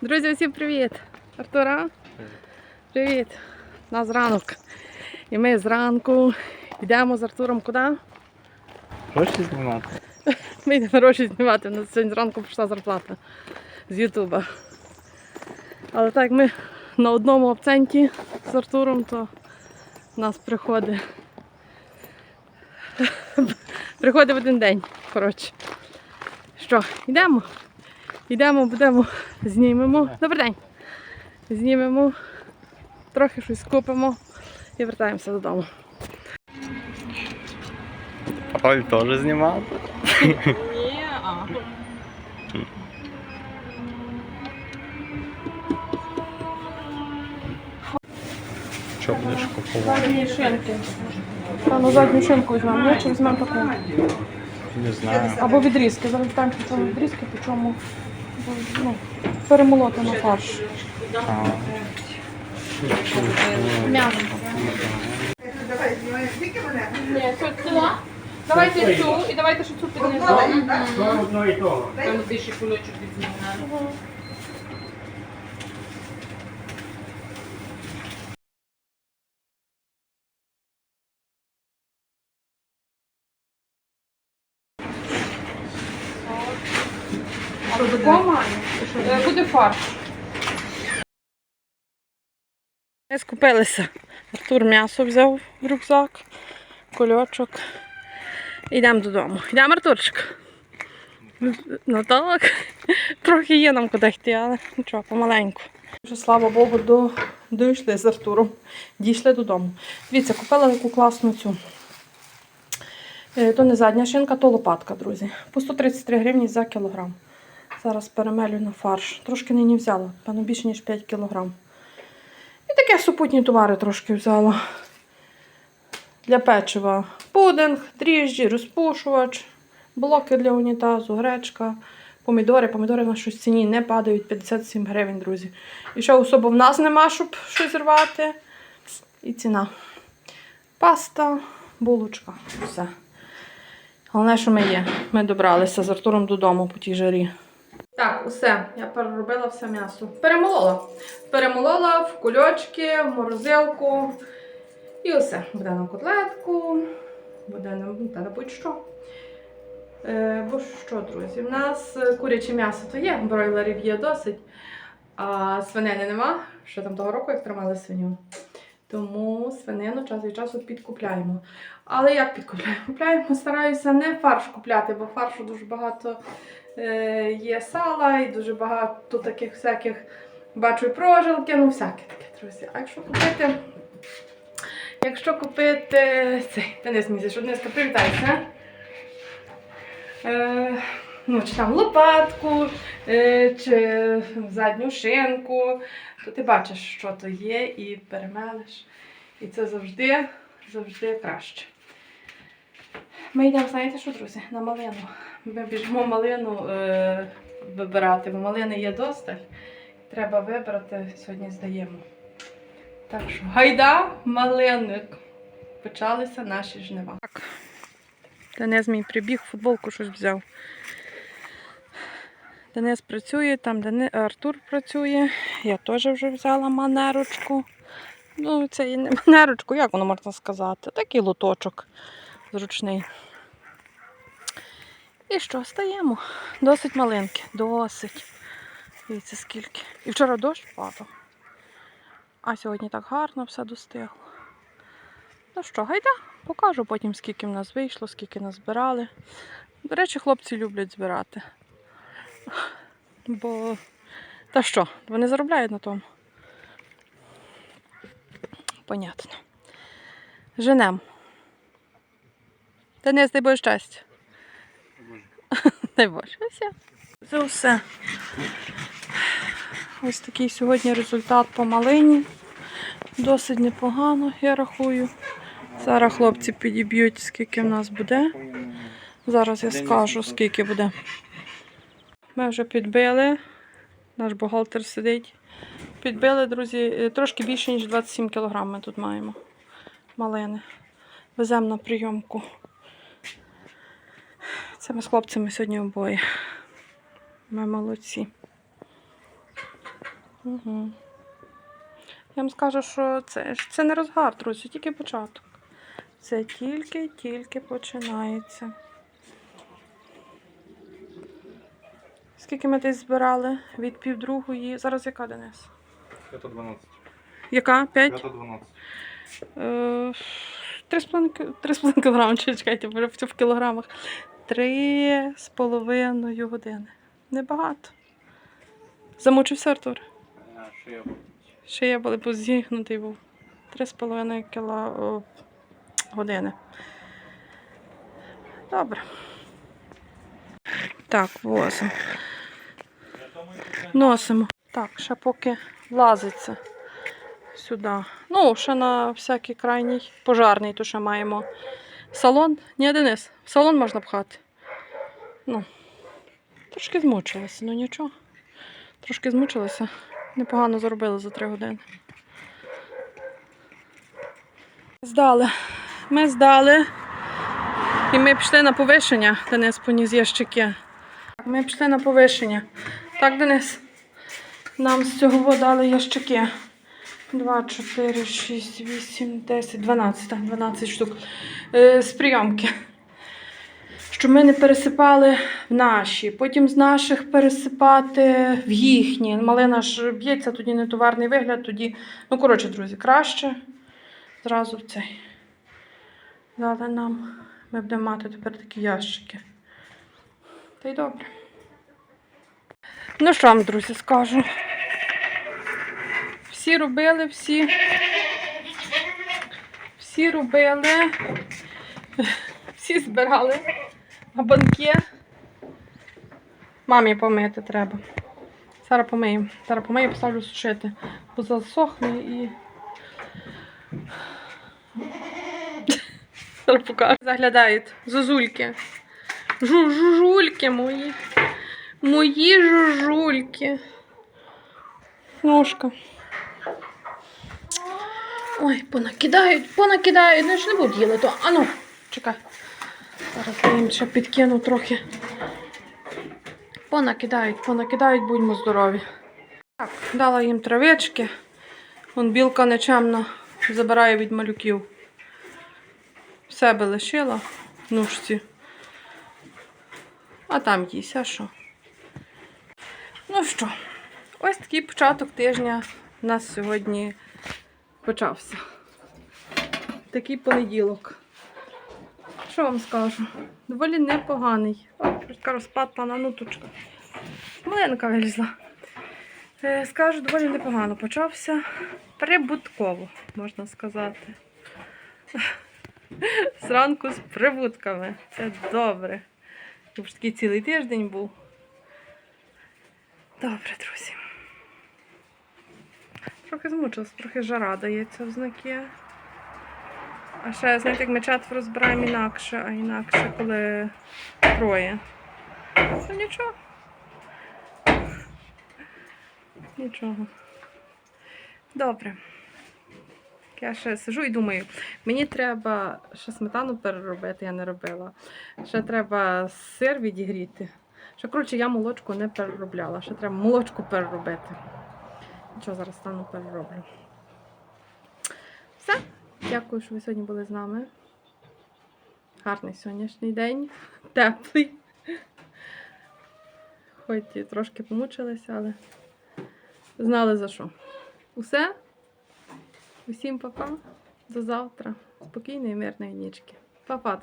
Друзі, всім привіт! Артура? Привіт! У нас ранок. І ми зранку йдемо з Артуром куди? Гроші знімати? Ми йдемо гроші знімати. У нас сьогодні зранку прийшла зарплата з Ютуба. Але так ми на одному акценті з Артуром, то у нас приходить. Приходить в один день. Коротше. Що, йдемо? Йдемо, будемо, знімемо. Добрий день. Знімемо, трохи щось купимо і вертаємося додому. Оль теж знімати? Ні, а. Що будеш купувати? Задні шинки. Певно, задню шинку візьмемо. Я чи візьмемо таку? Не знаю. Або відрізки. Зараз там по чому відрізки, по чому ну, перемолоти на фарш. М'ясо. Ні, цю цю. Давайте цю і давайте ще цю піднесемо. одно і того. Там більше кулечок візьмемо. Дома буде фарш. Ми скупилися. Артур м'ясо взяв в рюкзак, кульочок. Йдемо додому. Йдемо, Артурчик. Ну так. Трохи є нам куди йти, але нічого, помаленьку. Вже слава Богу, до... дійшли з Артуром. Дійшли додому. Дивіться, купила таку класну цю. Е, То не задня шинка, то лопатка, друзі. По 133 гривні за кілограм. Зараз перемелю на фарш. Трошки нині взяла, певно більше, ніж 5 кілограм. І таке супутні товари трошки взяла. Для печива. Пудинг, дріжджі, розпушувач, блоки для унітазу, гречка, помідори. Помідори на щось ціні не падають 57 гривень, друзі. І що особо в нас нема, щоб щось рвати. І ціна. Паста, булочка. Все. Головне, що ми є. Ми добралися з Артуром додому по тій жарі. Так, усе. Я переробила все м'ясо. Перемолола. Перемолола в кульочки, в морозилку. І усе. Буде на котлетку, буде на, та будь-що. Е, бо що, друзі, в нас куряче м'ясо то є, бройлерів є досить, а свинини нема. Що там того року, як тримали свиню. Тому свинину час від часу підкупляємо. Але як підкупляємо? Купляємо, стараюся не фарш купляти, бо фаршу дуже багато е, є сала і дуже багато таких всяких бачу прожилки, ну всяке таке, друзі. А якщо купити, якщо купити цей, Денис місяць, що Дениска, привітайся. Е, ну, чи там лопатку, е, чи задню шинку, то ти бачиш, що то є, і перемелиш. І це завжди, завжди краще. Ми йдемо, знаєте що, друзі, на малину. Ми біжимо малину е, вибирати, бо малини є досталь. Треба вибрати, сьогодні здаємо. Так що, гайда, малинник. Почалися наші жнива. Так. Денис мій прибіг, футболку щось взяв. Денис працює, там Дени... Артур працює. Я теж вже взяла манерочку. Ну, це і не манерочку, як воно можна сказати? Такий лоточок зручний. І що, стаємо? Досить маленьке, досить. Дивіться скільки. І вчора дощ падав. А сьогодні так гарно все достигло. Ну що, гайда, покажу потім, скільки в нас вийшло, скільки нас збирали. До речі, хлопці люблять збирати. Бо, та що, вони заробляють на тому. Понятно. Женем. Денис, дай Боже щастя. Дай Боже, все. Це все. Ось такий сьогодні результат по малині. Досить непогано, я рахую. Зараз хлопці підіб'ють, скільки в нас буде. Зараз я скажу, скільки буде. Ми вже підбили. Наш бухгалтер сидить. Підбили, друзі, е, трошки більше, ніж 27 кг ми тут маємо малини. Веземо на прийомку. Це ми з хлопцями сьогодні обоє. Ми молодці. Угу. Я вам скажу, що це, це не розгар, друзі, тільки початок. Це тільки-тільки починається. Скільки ми десь збирали від півдругої. Зараз яка Денис? Это 12. Яка? П'ять? Это 12. Е, Три з половиною- чи чекайте, вже в кілограмах. Три з половиною години. Небагато. Замучився Артур. Що я Ще я були позігнутий був. Три з половиною кіло години. Добре. Так, возимо. Носимо. Так, ще поки влазиться сюди. Ну, ще на всякий крайній пожарний, то ще маємо салон. Ні, Денис, в салон можна пхати. Ну, трошки змучилася, ну нічого. Трошки змучилася. Непогано заробили за три години. Здали. Ми здали. І ми пішли на повишення. Денис поніс ящики. Ми пішли на повишення. Так, Денис. Нам з цього дали ящики. 2, 4, 6, 8, 10, 12. так, 12 штук. Е, з прийомки. Щоб ми не пересипали в наші. Потім з наших пересипати в їхні. Малина ж б'ється, тоді не товарний вигляд, тоді. Ну, коротше, друзі, краще зразу в цей. Дали нам. Ми будемо мати тепер такі ящики. Та й добре. Ну що вам, друзі, скажу. Всі робили, всі. Всі робили. Всі збирали. А банки. Мамі помити треба. Зараз помию. Зараз помию, поставлю сушити. Бо засохне і. Зараз покажу. Заглядають. Зозульки. Жужульки мої. Мої жужульки. Ножка. Ой, понакидають, понакидають. Ну, ж не буду їли то. Ану, чекай. Зараз я їм ще підкину трохи. Понакидають, понакидають, будьмо здорові. Так, дала їм травички. Вон білка нечемно забирає від малюків. Себе лишила в ножці. А там їсть, а що? Ну що, ось такий початок тижня у нас сьогодні почався. Такий понеділок. Що вам скажу? Доволі непоганий. О, така розпатлана нуточка. Маленька вилізла. Е, Скажу, доволі непогано почався. Прибутково, можна сказати. Зранку з прибутками. Це добре. Тому що такий цілий тиждень був. Добре, друзі. Трохи змучилась, трохи жара дається в знаки. А ще, знаєте, як ми четверо збираємо інакше, а інакше, коли троє. Ну нічого. Нічого. Добре. Я ще сижу і думаю, мені треба ще сметану переробити, я не робила. Ще треба сир відігріти. Ще, коротше, я молочку не переробляла. Ще треба молочку переробити. Нічого, зараз стану перероблю. Все. Дякую, що ви сьогодні були з нами. Гарний сьогоднішній день. Теплий. Хоч і трошки помучилися, але знали за що. Усе. Усім па-па. До завтра. Спокійної, мирної нічки. Па-па.